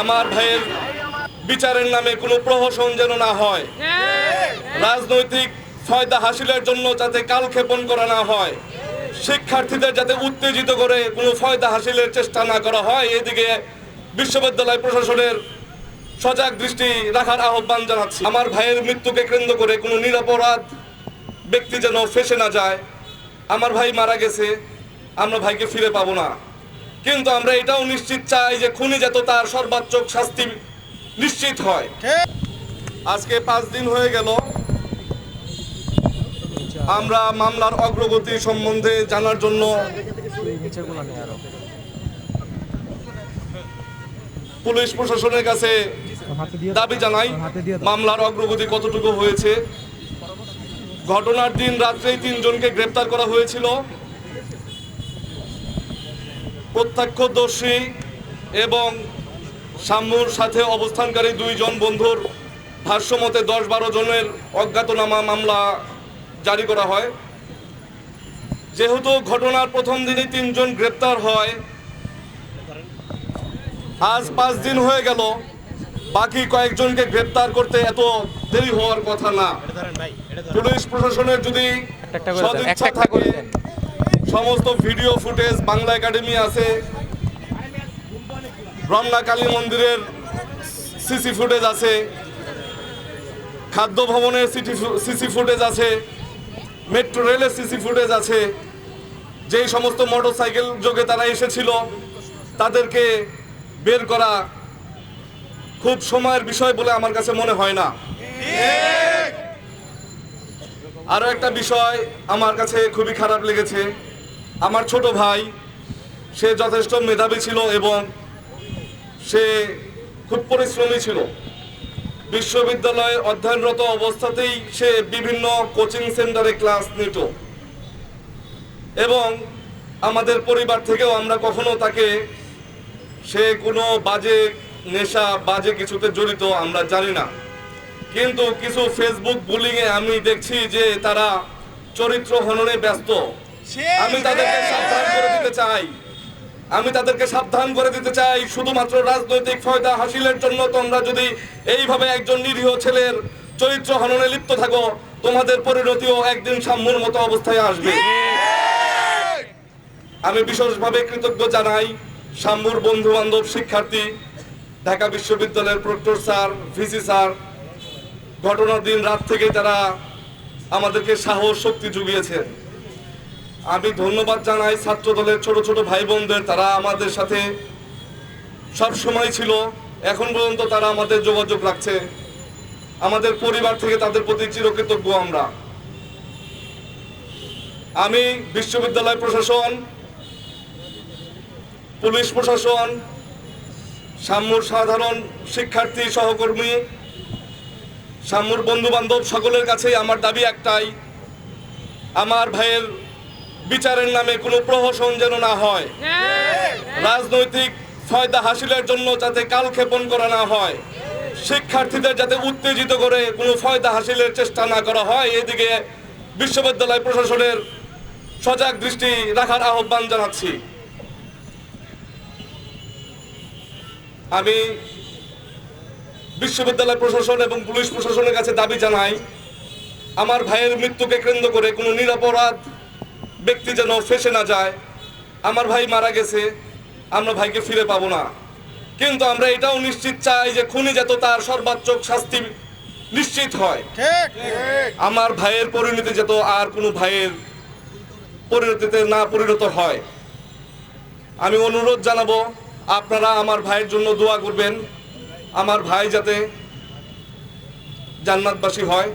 আমার ভাইয়ের বিচারের নামে কোনো প্রহসন যেন না হয়। রাজনৈতিক ফায়দা হাসিলের জন্য যাতে কালক্ষেপণ করা না হয়, শিক্ষার্থীদের যাতে উত্তেজিত করে কোনো ফায়দা হাসিলের চেষ্টা না করা হয়, এদিকে বিশ্ববিদ্যালয় প্রশাসনের সজাগ দৃষ্টি রাখার আহ্বান জানাচ্ছি। আমার ভাইয়ের মৃত্যুকে কেন্দ্র করে কোনো নিরাপরাধ ব্যক্তি যেন ফেসে না যায়, আমার ভাই মারা গেছে, আমরা ভাইকে ফিরে পাবো না। কিন্তু আমরা এটাও নিশ্চিত চাই যে খুনি যাতে তার সর্বাত্মক শাস্তি নিশ্চিত হয়। আজকে পাঁচ দিন হয়ে গেল। আমরা মামলার অগ্রগতি সম্বন্ধে জানার জন্য পুলিশ প্রশাসনের কাছে দাবি জানাই, মামলার অগ্রগতি কতটুকু হয়েছে। ঘটনার দিন রাত্রেই তিনজনকে গ্রেপ্তার করা হয়েছিল। প্রত্যক্ষদর্শী এবং শাম্মুর সাথে অবস্থানকারী দুইজন বন্ধুর ভাষ্যমতে দশ বারো জনের অজ্ঞাতনামা মামলা জারি করা হয়। যেহেতু ঘটনার প্রথম দিনই তিনজন গ্রেপ্তার হয় আজ পাঁচ দিন হয়ে গেল বাকি কয়েকজনকে গ্রেপ্তার করতে এত দেরি হওয়ার কথা না। পুলিশ প্রশাসনের যদি দেন, সদিচ্ছা থাকে দেন। সমস্ত ভিডিও ফুটেজ বাংলা একাডেমি আছে। রমনা কালী মন্দিরের সিসি ফুটেজ আছে। খাদ্য ভবনের সিটি সিসি ফুটেজ আছে। মেট্রো রেলের সিসি ফুটেজ আছে। যেই সমস্ত মোটরসাইকেল যোগে তারা এসেছিল তাদেরকে বের করা খুব সময়ের বিষয় বলে আমার কাছে মনে হয় না। আরও একটা বিষয় আমার কাছে খুবই খারাপ লেগেছে। আমার ছোট ভাই, সে যথেষ্ট মেধাবী ছিল এবং সে খুব পরিশ্রমী ছিল। বিশ্ববিদ্যালয়ে অধ্যয়নরত অবস্থাতেই সে বিভিন্ন কোচিং সেন্টারে ক্লাস নিত। এবং আমাদের পরিবার থেকেও আমরা কখনো তাকে সে কোনো বাজে নেশা, বাজে কিছুতে জড়িত আমরা জানি না। কিন্তু কিছু ফেসবুক বুলিংয়ে আমি দেখছি যে তারা চরিত্র হননে ব্যস্ত। আমি তাদেরকে সাবধান করে দিতে চাই। আমি তাদেরকে সাবধান করে দিতে চাই। শুধুমাত্র রাজনৈতিক ফায়দা হাসিলের জন্য তোমরা যদি এইভাবে একজন নিরীহ ছেলের চরিত্র হননে লিপ্ত থাকো, তোমাদের পরিণতিও একদিন সাম্যর মতো অবস্থায় আসবে। আমি বিশেষভাবে কৃতজ্ঞ জানাই সাম্যুর বন্ধু বান্ধব শিক্ষার্থী, ঢাকা বিশ্ববিদ্যালয়ের প্রক্টর স্যার, ভিসি স্যার। ঘটনার দিন রাত থেকে তারা আমাদেরকে সাহস, শক্তি জুগিয়েছেন। আমি ধন্যবাদ জানাই ছাত্র দলের ছোট ছোট ভাই বোনদের। তারা আমাদের সাথে সব সময় ছিল, এখন পর্যন্ত তারা আমাদের যোগাযোগ রাখছে। আমাদের পরিবার থেকে তাদের প্রতি চিরকৃতজ্ঞ আমরা। আমি বিশ্ববিদ্যালয় প্রশাসন, পুলিশ প্রশাসন, সাম্যুর সাধারণ শিক্ষার্থী, সহকর্মী, সাম্যুর বন্ধু বান্ধব সকলের কাছেই আমার দাবি একটাই। আমার ভাইয়ের বিচারের নামে কোনো প্রহসন যেন না হয়। রাজনৈতিক ফায়দা হাসিলের জন্য যাতে কালক্ষেপণ করা না হয়, শিক্ষার্থীদের যাতে উত্তেজিত করে কোনো ফায়দা হাসিলের চেষ্টা না করা হয়, এদিকে বিশ্ববিদ্যালয় প্রশাসনের সজাগ দৃষ্টি রাখার আহ্বান জানাচ্ছি। আমি বিশ্ববিদ্যালয় প্রশাসন এবং পুলিশ প্রশাসনের কাছে দাবি জানাই, আমার ভাইয়ের মৃত্যুকে কেন্দ্র করে কোনো নিরপরাধ ব্যক্তি যেন ফেসে না যায়। আমার ভাই মারা গেছে আমরা ভাইকে ফিরে পাবো না। কিন্তু আমরা এটাও নিশ্চিত চাই যে খুনি যাতে তার সর্বাত্মক শাস্তি নিশ্চিত হয়। আমার ভাইয়ের পরিণতি যত আর কোনো ভাইয়ের পরিণতিতে না পরিণত হয়। আমি অনুরোধ জানাব আপনারা আমার ভাইয়ের জন্য দোয়া করবেন। আমার ভাই যাতে জান্নাতবাসী হয়।